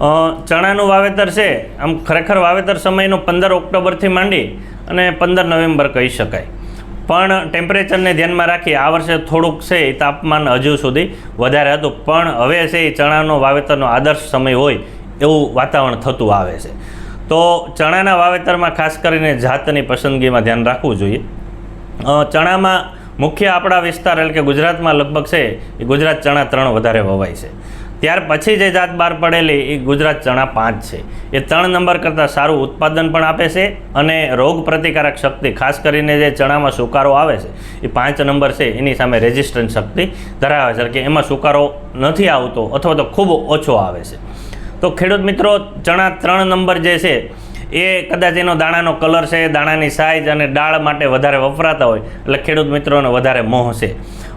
ચણાનું વાવેતર છે, આમ ખરેખર વાવેતર સમયનો પંદર ઓક્ટોબરથી માંડી અને પંદર નવેમ્બર કહી શકાય. પણ ટેમ્પરેચરને ધ્યાનમાં રાખી આ વર્ષે થોડુંક છે એ તાપમાન હજુ સુધી વધારે હતું, પણ હવે છે એ ચણાનો વાવેતરનો આદર્શ સમય હોય એવું વાતાવરણ થતું આવે છે. તો ચણાના વાવેતરમાં ખાસ કરીને જાતની પસંદગીમાં ધ્યાન રાખવું જોઈએ. ચણામાં મુખ્ય આપણા વિસ્તાર એટલે કે ગુજરાતમાં લગભગ છે એ ગુજરાત ચણા ત્રણ વધારે વવાય છે. ત્યાર પછી જે જાત બહાર પડેલી એ ગુજરાત ચણા પાંચ છે. એ ત્રણ નંબર કરતાં સારું ઉત્પાદન પણ આપે છે અને રોગ પ્રતિકારક શક્તિ, ખાસ કરીને જે ચણામાં સુકારો આવે છે, એ પાંચ નંબર છે, એની સામે રેઝિસ્ટન્સ શક્તિ ધરાવે છે. કે એમાં સુકારો નથી આવતો અથવા તો ખૂબ ઓછો આવે છે. તો ખેડૂત મિત્રો, ચણા ત્રણ નંબર જે છે, એ કદાચ એનો દાણાનો કલર છે, દાણાની સાઇઝ અને દાળ માટે વધારે વપરાતા હોય, એટલે ખેડૂત મિત્રોને વધારે મોહ છે.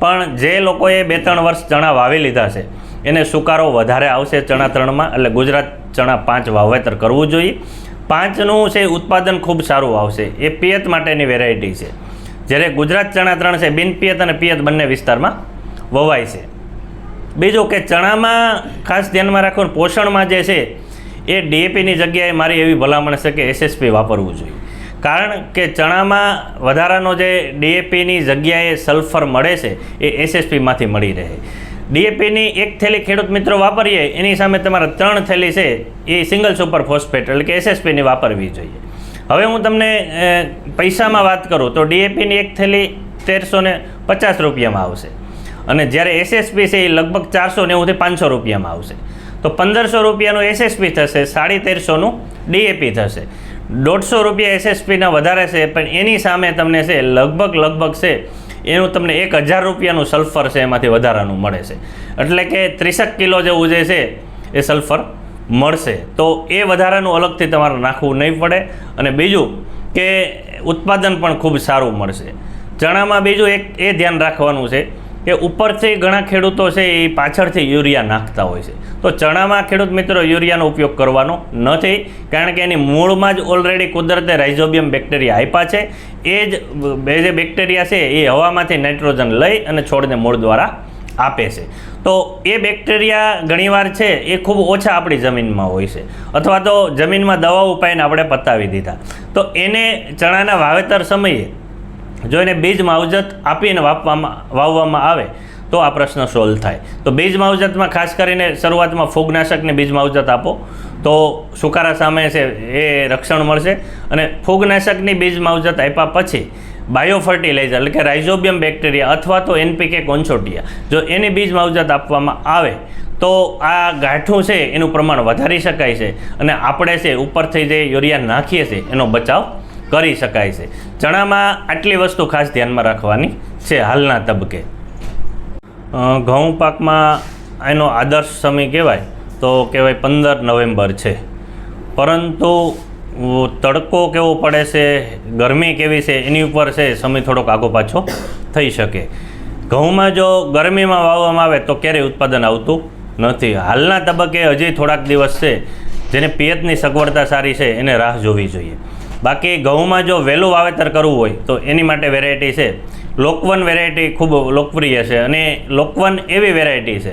પણ જે લોકોએ બે ત્રણ વર્ષ ચણા વાવી લીધા છે એને સુકારો વધારે આવશે ચણા ત્રણમાં, એટલે ગુજરાત ચણા પાંચ વાવેતર કરવું જોઈએ. પાંચનું છે ઉત્પાદન ખૂબ સારું આવશે. એ પિયત માટેની વેરાયટી છે. જ્યારે ગુજરાત ચણા ત્રણ છે, બિન પિયત અને પિયત બંને વિસ્તારમાં વવાય છે. બીજું કે ચણામાં ખાસ ધ્યાનમાં રાખવાનું પોષણમાં જે છે, એ ડીએપીની જગ્યાએ મારી એવી ભલામણ છે કે એસએસપી વાપરવું જોઈએ. કારણ કે ચણામાં વધારાનો જે ડીએપીની જગ્યાએ સલ્ફર મળે છે, એ એસએસપીમાંથી મળી રહે. ડીએપીની એક થેલી ખેડૂત મિત્રો વાપરીએ, એની સામે તમારે ત્રણ થેલી છે, એ સિંગલ સુપર ફોસ્ફેટ, એટલે કે એસએસપીની વાપરવી જોઈએ. હવે હું તમને પૈસામાં વાત કરું, તો ડીએપીની એક થેલી તેરસો ને પચાસ રૂપિયામાં આવશે. અને જ્યારે એસએસપી છે, એ લગભગ ચારસો નેવુંથી પાંચસો રૂપિયામાં આવશે. તો પંદરસો રૂપિયાનું એસએસપી થશે, સાડી તેરસોનું ડીએપી થશે. દોઢસો રૂપિયા એસએસપીના વધારે છે, પણ એની સામે તમને છે, લગભગ લગભગ છે એનું તમને એક હજાર રૂપિયાનું સલ્ફર છે, એમાંથી વધારાનું મળે છે. એટલે કે ત્રીસક કિલો જેવું જે છે, એ સલ્ફર મળશે. તો એ વધારાનું અલગથી તમારે નાખવું નહીં પડે. અને બીજું કે ઉત્પાદન પણ ખૂબ સારું મળશે. ચણામાં બીજું એક એ ધ્યાન રાખવાનું છે કે ઉપરથી ઘણા ખેડૂતો છે એ પાછળથી યુરિયા નાખતા હોય છે. તો ચણામાં ખેડૂત મિત્રો યુરિયાનો ઉપયોગ કરવાનો નથી, કારણ કે એની મૂળમાં જ ઓલરેડી કુદરતે રાઇઝોબિયમ બેક્ટેરિયા આપ્યા છે. એ જ બે જે બેક્ટેરિયા છે એ હવામાંથી નાઇટ્રોજન લઈ અને છોડને મૂળ દ્વારા આપે છે. તો એ બેક્ટેરિયા ઘણીવાર છે એ ખૂબ ઓછા આપણી જમીનમાં હોય છે. અથવા તો જમીનમાં દવાઓ પાઈને આપણે પતાવી દીધા. તો એને ચણાના વાવેતર સમયે જો એને બીજ માવજત આપીને વાપવામાં વાવવામાં આવે, તો આ પ્રશ્ન સોલ્વ થાય. તો બીજ માવજતમાં ખાસ કરીને શરૂઆતમાં ફૂગનાશકની બીજ માવજત આપો, તો સુકારા સામે છે એ રક્ષણ મળશે. અને ફૂગનાશકની બીજ માવજત આપ્યા પછી બાયો ફર્ટિલાઇઝર એટલે કે રાઇઝોબિયમ બેક્ટેરિયા અથવા તો એનપીકે કોન્સોટિયા જો એની બીજ માવજત આપવામાં આવે, તો આ ગાંઠું છે એનું પ્રમાણ વધારી શકાય છે. અને આપણે છે ઉપરથી જે યુરિયા નાખીએ છીએ એનો બચાવ કરી શકાય છે. ચણામાં આટલી વસ્તુ ખાસ ધ્યાનમાં રાખવાની છે હાલના તબકે ઘઉં પાકમાં એનો આદર્શ સમય કહેવાય તો કહેવાય પંદર નવેમ્બર છે. પરંતુ તડકો કેવો પડે છે, ગરમી કેવી છે, એની ઉપર છે, સમય થોડોક આગો પાછો થઈ શકે. ઘઉંમાં જો ગરમીમાં વાવવામાં આવે તો ક્યારેય ઉત્પાદન આવતું નથી. હાલના તબક્કે હજી થોડાક દિવસ છે જેને પિયતની સગવડતા સારી છે, એને રાહ જોવી જોઈએ. બાકી ઘઉંમાં જો વહેલું વાવેતર કરવું હોય તો એની માટે વેરાયટી છે. લોકવન વેરાયટી ખૂબ લોકપ્રિય છે અને લોકવન એવી વેરાયટી છે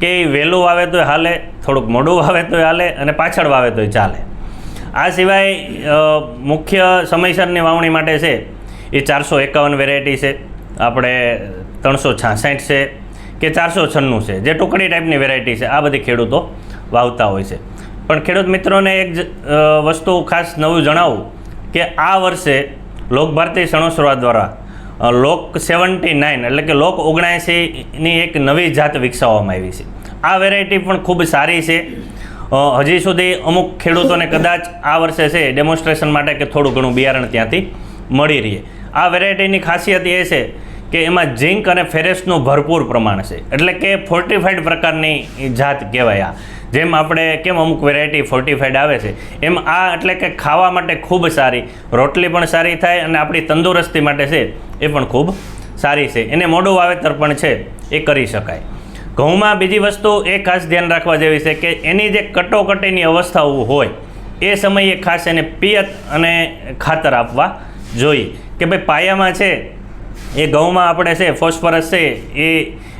કે એ વહેલું વાવે તોય હાલે થોડુંક મોડું વાવે તોય હાલે અને પાછળ વાવે તોય ચાલે. આ સિવાય મુખ્ય સમયસરની વાવણી માટે છે એ ચારસો એકાવન વેરાયટી છે. આપણે ત્રણસો છાસઠ છે કે ચારસો છન્નું છે. જે ટુકડી ટાઈપની વેરાયટી છે. આ બધી ખેડૂતો વાવતા હોય છે. પણ ખેડૂત મિત્રોને એક જ, વસ્તુ ખાસ નવું જણાવું કે આ વર્ષે લોક ભારતીય સણોસરા દ્વારા લોક સેવન્ટી નાઇન એટલે કે લોક ઓગણએંસીની એક નવી જાત વિકસાવવામાં આવી છે. આ વેરાયટી પણ ખૂબ સારી છે. હજી સુધી અમુક ખેડૂતોને કદાચ આ વર્ષે છે ડેમોન્સ્ટ્રેશન માટે કે થોડું ઘણું બિયારણ ત્યાંથી મળી રહે. આ વેરાયટીની ખાસિયત એ છે કે એમાં ઝીંક અને ફેરેસનું ભરપૂર પ્રમાણ છે. એટલે કે ફોર્ટિફાઈડ પ્રકારની જાત કહેવાય આ. જેમ આપણે કેમ અમુક વેરાયટી ફોર્ટિફાઈડ આવે છે, એમ આ એટલે કે ખાવા માટે ખૂબ સારી, રોટલી પણ સારી થાય અને આપણી તંદુરસ્તી માટે છે, એ પણ ખૂબ સારી છે. એને મોડું વાવેતર પણ છે, એ કરી શકાય. ઘઉંમાં બીજી વસ્તુ એ ખાસ ધ્યાન રાખવા જેવી છે કે એની જે કટોકટીની અવસ્થાઓ હોય, એ સમયે ખાસ એને પિયત અને ખાતર આપવા જોઈએ. કે ભાઈ પાયામાં છે, એ ઘઉંમાં આપણે છે, ફોસ્ફરસ છે, એ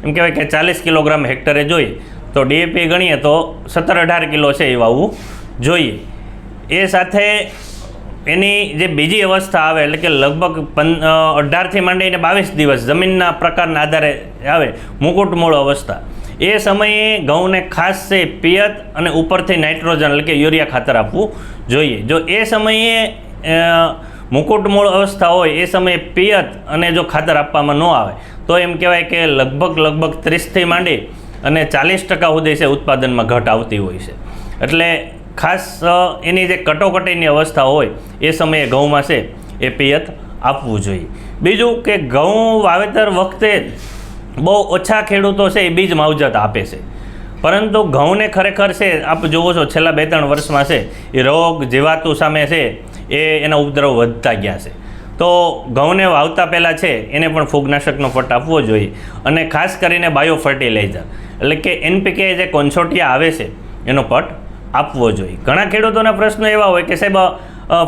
એમ કહેવાય કે ચાલીસ કિલોગ્રામ હેક્ટરે જોઈએ. તો ડીએપી ગણીએ તો સત્તર અઢાર કિલો છે એ વાવવું જોઈએ. એ સાથે એની જે બીજી અવસ્થા આવે, એટલે કે લગભગ પન અઢારથી માંડીને બાવીસ દિવસ જમીનના પ્રકારના આધારે આવે મુકુટ મૂળ અવસ્થા. એ સમયે ઘઉંને ખાસ છે પિયત અને ઉપરથી નાઇટ્રોજન, એટલે કે યુરિયા ખાતર આપવું જોઈએ. જો એ સમયે મુકુટમૂળ મુકુટ મૂળ અવસ્થા હોય, એ સમયે પિયત અને જો ખાતર આપવામાં ન આવે, તો એમ કહેવાય કે લગભગ લગભગ ત્રીસથી માંડી અને ચાલીસ ટકા સુધી છે ઉત્પાદનમાં ઘટ આવતી હોય છે. એટલે ખાસ એની જે કટોકટીની અવસ્થા હોય, એ સમયે ઘઉંમાં છે, એ પિયત આપવું જોઈએ. બીજું કે ઘઉં વાવેતર વખતે બહુ ઓછા ખેડૂતો છે, એ બીજ માવજત આપે છે. પરંતુ ઘઉંને ખરેખર છે, આપ જુઓ છો, છેલ્લા બે ત્રણ વર્ષમાં છે, એ રોગ જીવાતું સામે છે, એ એના ઉપદ્રવ વધતા ગયા છે. તો ઘઉંને વાવતા પહેલાં છે, એને પણ ફૂગનાશકનો પટ આપવો જોઈએ. અને ખાસ કરીને બાયો ફર્ટિલાઇઝર એટલે કે એનપીકે જે કોન્સોટિયા આવે છે, એનો પટ આપવો જોઈએ. ઘણા ખેડૂતોના પ્રશ્નો એવા હોય કે સાહેબ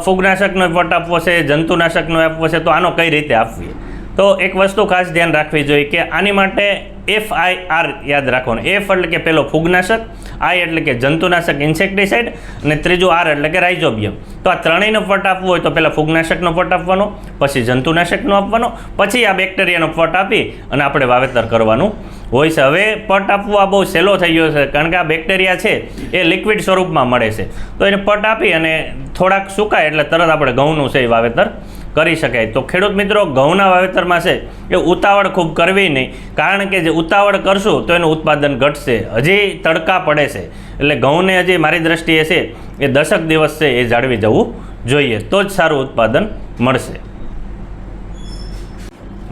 ફૂગનાશકનો પટ આપવો છે, જંતુનાશકનો આપવો છે, તો આનો કઈ રીતે આપવી? તો એક વસ્તુ ખાસ ધ્યાન રાખવી જોઈએ કે આની માટે એફ આઈ આર યાદ રાખવાનું. એફ એટલે કે પેલો ફૂગનાશક આઈ એટલે કે જંતુનાશક ઇન્સેક્ટિસાઇડ અને ત્રીજું આર એટલે કે રાઇઝોબિયમ તો આ ત્રણેયનો પટ આપવો હોય તો પહેલાં ફૂગનાશકનો પટ આપવાનો, પછી જંતુનાશકનો આપવાનો, પછી આ બેક્ટેરિયાનો પટ આપી અને આપણે વાવેતર કરવાનું હોય છે. હવે પટ આપવો આ બહુ સહેલો થઈ ગયો છે, કારણ કે આ બેક્ટેરિયા છે એ લિક્વિડ સ્વરૂપમાં મળે છે. તો એને પટ આપી અને થોડાક સુકાય એટલે તરત આપણે ઘઉંનું છે એ વાવેતર કરી શકાય. તો ખેડૂત મિત્રો, ઘઉંના વાવેતરમાં છે, એ ઉતાવળ ખૂબ કરવી નહીં. કારણ કે જે ઉતાવળ કરશું, તો એનું ઉત્પાદન ઘટશે. હજી તડકા પડે છે. એટલે ઘઉંને હજી મારી દ્રષ્ટિએ છે, એ દશક દિવસ છે, એ જાળવી જવું જોઈએ. તો જ સારું ઉત્પાદન મળશે.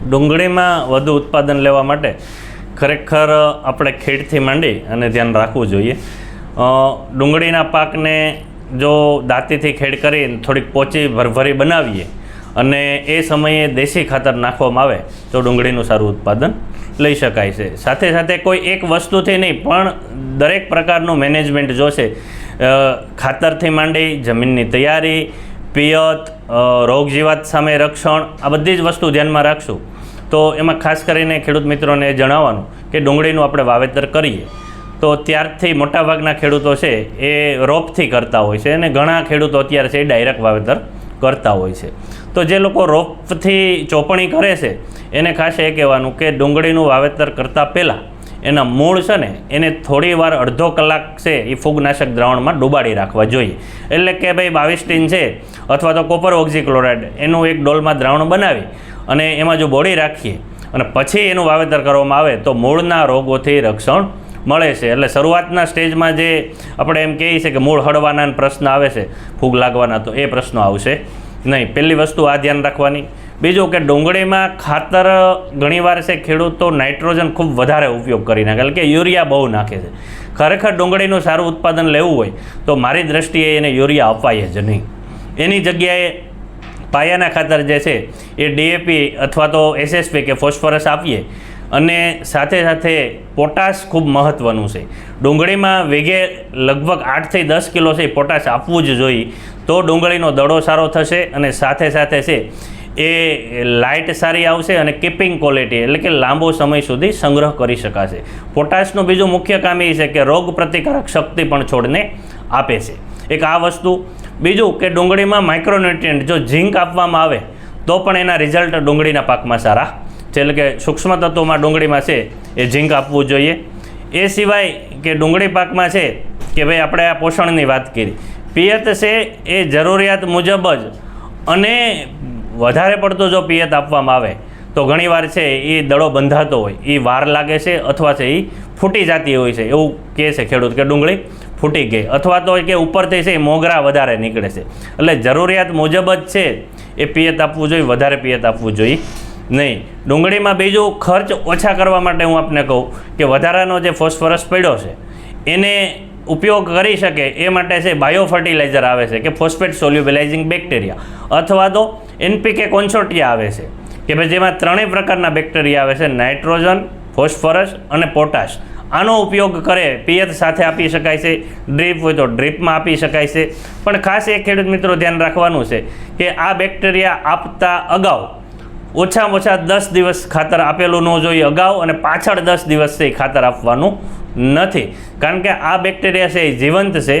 ડુંગળીમાં વધુ ઉત્પાદન લેવા માટે ખરેખર આપણે ખેડથી માંડી અને ધ્યાન રાખવું જોઈએ. ડુંગળીના પાકને જો દાંતીથી ખેડ કરીને થોડીક પોચી ભરભરી બનાવીએ અને એ સમયે દેશી ખાતર નાખવામાં આવે તો ડુંગળીનું સારું ઉત્પાદન લઈ શકાય છે. સાથે સાથે કોઈ એક વસ્તુથી નહીં, પણ દરેક પ્રકારનું મેનેજમેન્ટ જોશે ખાતરથી માંડી, જમીનની તૈયારી, પિયત રોગજીવાત રોગ જીવાત સામે રક્ષણ, આ બધી જ વસ્તુ ધ્યાનમાં રાખશું. તો એમાં ખાસ કરીને ખેડૂત મિત્રોને જણાવવાનું કે ડુંગળીનું આપણે વાવેતર કરીએ. તો ત્યારથી મોટાભાગના ખેડૂતો છે એ રોપથી કરતા હોય છે અને ઘણા ખેડૂતો અત્યારે છે એ ડાયરેક્ટ વાવેતર કરતા હોય છે. તો જે લોકો રોપથી ચોપણી કરે છે, એને ખાસ એ કહેવાનું કે ડુંગળીનું વાવેતર કરતાં પહેલાં એના મૂળ છે ને, એને થોડી વાર અડધો કલાક છે એ ફૂગનાશક દ્રાવણમાં ડુબાડી રાખવા જોઈએ. એટલે કે ભાઈ બાવિસ્ટીન છે અથવા તો કોપર ઓક્ઝીક્લોરાઇડ એનું એક ડોલમાં દ્રાવણ બનાવી અને એમાં જો બોળી રાખીએ અને પછી એનું વાવેતર કરવામાં આવે તો મૂળના રોગોથી રક્ષણ મળે છે. એટલે શરૂઆતના સ્ટેજમાં જે આપણે એમ કહીએ છીએ કે મૂળ હળવાના પ્રશ્ન આવે છે, ફૂગ લાગવાના, તો એ પ્રશ્નો આવશે. નહીં, પહેલી વસ્તુ આ ધ્યાન રાખવાની. બીજું કે ડુંગળીમાં ખાતર ઘણીવાર છે, ખેડૂતો નાઇટ્રોજન ખૂબ વધારે ઉપયોગ કરી નાખે, એટલે કે યુરિયા બહુ નાખે છે. ખરેખર ડુંગળીનું સારું ઉત્પાદન લેવું હોય, તો મારી દ્રષ્ટિએ એને યુરિયા અપાય જ નહીં. એની જગ્યાએ પાયાના ખાતર જે છે, એ ડીએપી અથવા તો એસએસપી કે ફોસ્ફરસ આપીએ અને સાથે સાથે પોટાશ ખૂબ મહત્ત્વનું છે. ડુંગળીમાં વેગે લગભગ આઠથી દસ કિલો છે પોટાશ આપવું જ જોઈએ. તો ડુંગળીનો દડો સારો થશે અને સાથે સાથે છે એ લાઇટ સારી આવશે અને કીપિંગ ક્વોલિટી એટલે કે લાંબો સમય સુધી સંગ્રહ કરી શકાશે. પોટાશનું બીજું મુખ્ય કામ એ છે કે રોગ પ્રતિકારક શક્તિ પણ છોડને આપે છે. એક આ વસ્તુ. બીજું કે ડુંગળીમાં માઇક્રોન્યુટ્રિયન્ટ જો ઝીંક આપવામાં આવે તો પણ એના રિઝલ્ટ ડુંગળીના પાકમાં સારા એટલે કે સૂક્ષ્મ તત્વોમાં ડુંગળીમાં છે, એ ઝીંક આપવું જોઈએ. એ સિવાય કે ડુંગળી પાકમાં છે કે ભાઈ આપણે આ પોષણની વાત કરી. પિયત છે એ જરૂરિયાત મુજબ જ અને વધારે પડતો જો પિયત આપવામાં આવે, તો ઘણીવાર છે એ દડો બંધાતો હોય. એ વાર લાગે છે અથવા છે એ ફૂટી જતી હોય છે. એવું કહે છે ખેડૂત કે ડુંગળી ફૂટી ગઈ. અથવા તો કે ઉપરથી છે એ મોગરા વધારે નીકળે છે. એટલે જરૂરિયાત મુજબ જ છે એ પિયત આપવું જોઈએ, વધારે પિયત આપવું જોઈએ. નહીં. ડુંગળીમાં બીજું ખર્ચ ઓછા કરવા માટે હું આપને કહું કે વધારાનો જે ફોસ્ફરસ પડ્યો છે, એને ઉપયોગ કરી શકે એ માટે છે બાયો ફર્ટિલાઇઝર આવે છે કે ફોસ્ફેટ સોલ્યુબિલાઇઝિંગ બેક્ટેરિયા અથવા તો એનપીકે કોન્સોટિયા આવે છે કે ભાઈ જેમાં ત્રણેય પ્રકારના બેક્ટેરિયા આવે છે નાઇટ્રોજન ફોસ્ફરસ અને પોટાશ આનો ઉપયોગ કરે, પિયત સાથે આપી શકાય છે ડ્રીપ હોય તો ડ્રીપમાં આપી શકાય છે. પણ ખાસ એ ખેડૂત મિત્રો ધ્યાન રાખવાનું છે કે આ બેક્ટેરિયા આપતા અગાઉ ઓછામાં ઓછા દસ દિવસ ખાતર આપેલું ન જોઈએ અગાઉ અને પાછળ દસ દિવસથી ખાતર આપવાનું નથી. કારણ કે આ બેક્ટેરિયા છે એ જીવંત છે,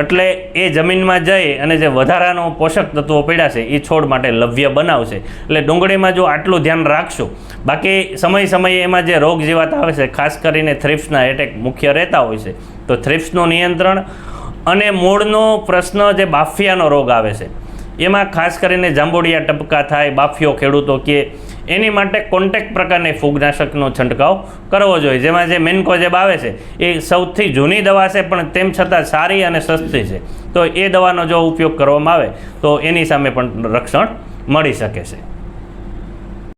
એટલે એ જમીનમાં જઈ અને જે વધારાનો પોષક તત્વો પડ્યા છે એ છોડ માટે લવ્ય બનાવશે. એટલે ડુંગળીમાં જો આટલું ધ્યાન રાખશું, બાકી સમય સમયે એમાં જે રોગ જીવાત આવે છે, ખાસ કરીને થ્રિપ્સના એટેક મુખ્ય રહેતા હોય છે, તો થ્રિપ્સનું નિયંત્રણ અને મૂળનો પ્રશ્ન જે બાફિયાનો રોગ આવે છે એમાં ખાસ કરીને જાંબુડિયા ટપકા થાય, બાફિયો ખેડૂતો કે એની માટે કોન્ટેક પ્રકારની ફૂગનાશકનો છંટકાવ કરવો જોઈએ. જેમાં જે મેન્કોજેબ આવે છે, એ સૌથી જૂની દવા છે, પણ તેમ છતાં સારી અને સસ્તી છે. તો એ દવાનો જો ઉપયોગ કરવામાં આવે, તો એની સામે પણ રક્ષણ મળી શકે છે.